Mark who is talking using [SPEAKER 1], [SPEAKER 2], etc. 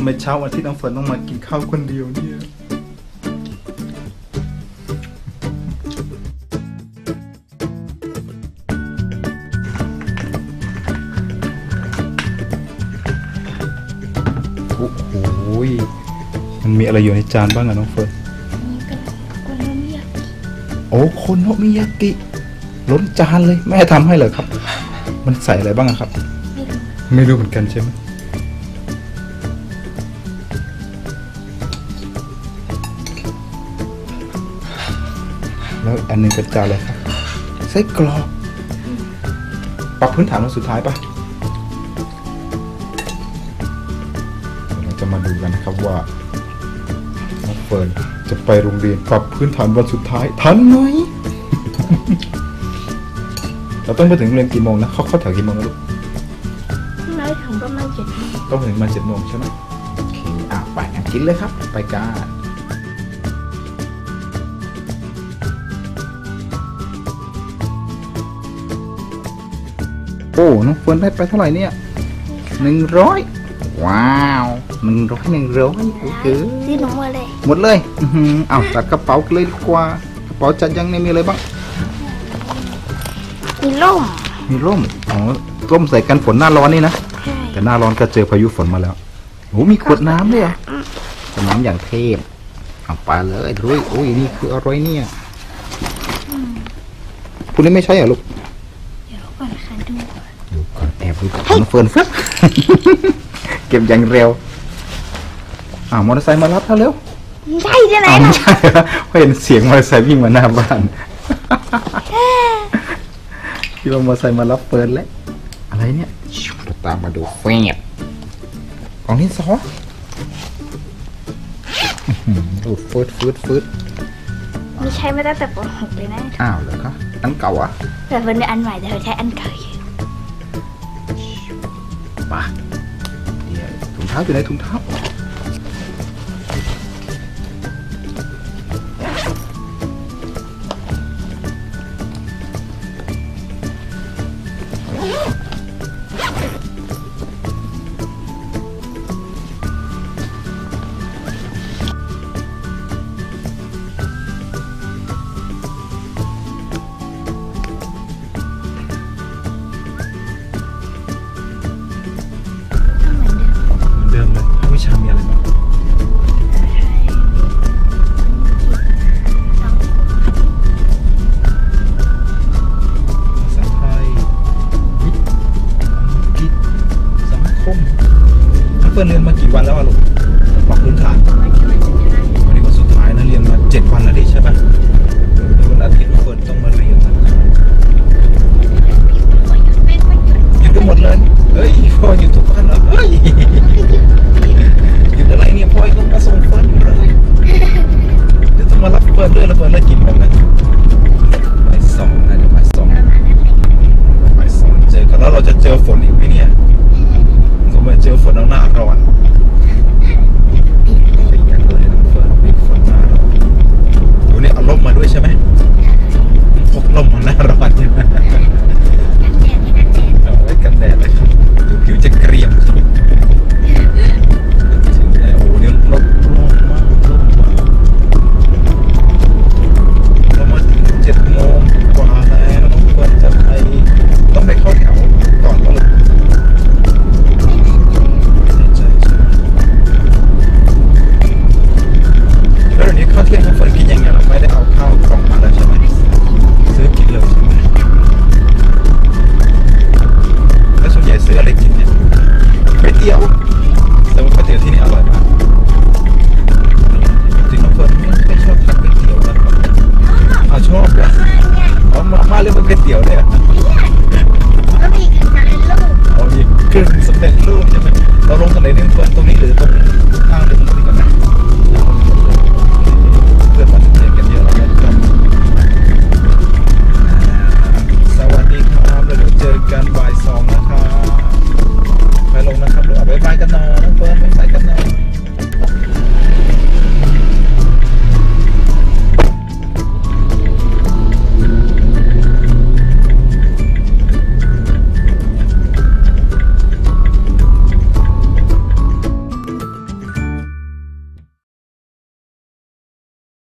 [SPEAKER 1] ทำไมเช้าวันที่น้องเฟิร์นต้องมากินข้าวคนเดียวเนี่ยโอ้โหยมันมีอะไรอยู่ในจานบ้างอะน้องเฟิร์น
[SPEAKER 2] นี่ก็กุนมิยากิ
[SPEAKER 1] โอ้โคนโนมิยากิ ล้นจานเลย แม่ทำให้เหรอครับ มันใส่อะไรบ้างอะครับ
[SPEAKER 2] ไม่รู้
[SPEAKER 1] ไม่รู้เหมือนกันใช่ไหม แล้วอันหนึงเป็นจานอะไรครับไส้กรอกปรับพื้นฐานวันสุดท้ายปะเดี๋ยวเราจะมาดูกันนะครับว่าน้องเฟิร์นจะไปโรงเรียนปรับพื้นฐานวันสุดท้ายทันไหมเราต้องไปถึงโรงเรียนกี่โมงนะเขาเข้าแถวกี่โมงนะลูก
[SPEAKER 2] ไม่ถึงประมาณเจ็ดโมง
[SPEAKER 1] ต้องถึงมาเจ็ดโมงใช่ไหมโอเคอะไปกันกินเลยครับ ไปกัน อ้ น้องเฟิร์นได้ไปเท่าไหร่เนี่ยหนึ่งร้อยว้าวหนึ่งร้อยหนึ่งร้อยโอเค
[SPEAKER 2] ซื้อหนูมาเลย
[SPEAKER 1] หมดเลยอือหือเอาตัดกระเป๋าเลยดีกว่ากระเป๋าจัดยังเนี่ยมีอะไรบ้าง
[SPEAKER 2] มีร่ม
[SPEAKER 1] มีร่ม อ๋อ ร่มใส่กันฝนหน้าร้อนนี่นะ
[SPEAKER 2] ใช่
[SPEAKER 1] แต่หน้าร้อนก็เจอพายุฝนมาแล้วโอ้มีขวดน้ำด้วยเหรอขวดน้ำอย่างเทพเอาไปเลยรุยโอ้ยนี่คืออะไรเนี่ยคุณนี่ไม่ใช่เหรอลูก
[SPEAKER 2] เดี๋ยวก่อนค่ะดูก่อน
[SPEAKER 1] ดู ก่อนแอบดูก่อนน้องเฟิร์นฟักเก็บอย่างเร็วอ่ามอเตอร์ไซค์มารับแล้วเร็ว
[SPEAKER 2] ใช่ใช่ไหม
[SPEAKER 1] อ้าวไม่
[SPEAKER 2] ล่ะ
[SPEAKER 1] ใช่เหรอเพราะเห็นเสียงมอเตอร์ไซค์วิ่งมาหน้าบ้านคิดว่ามอเตอร์ไซค์มารับเฟิร์นแล้วอะไรเนี่ยชิวเราตามมาดูแฟบของที่สองอื้อหือดูฟืดฟืดฟืด
[SPEAKER 2] มีใช้มาตั้งแต่ป .6 เลยนะ
[SPEAKER 1] อ้าวเหรอคะอันเก่าอะ
[SPEAKER 2] แต่เป็นอันใหม่แต่เราใช้อันเก่าอยู่
[SPEAKER 1] มาเดี๋ยวถุงเท้าอยู่ในถุงเท้า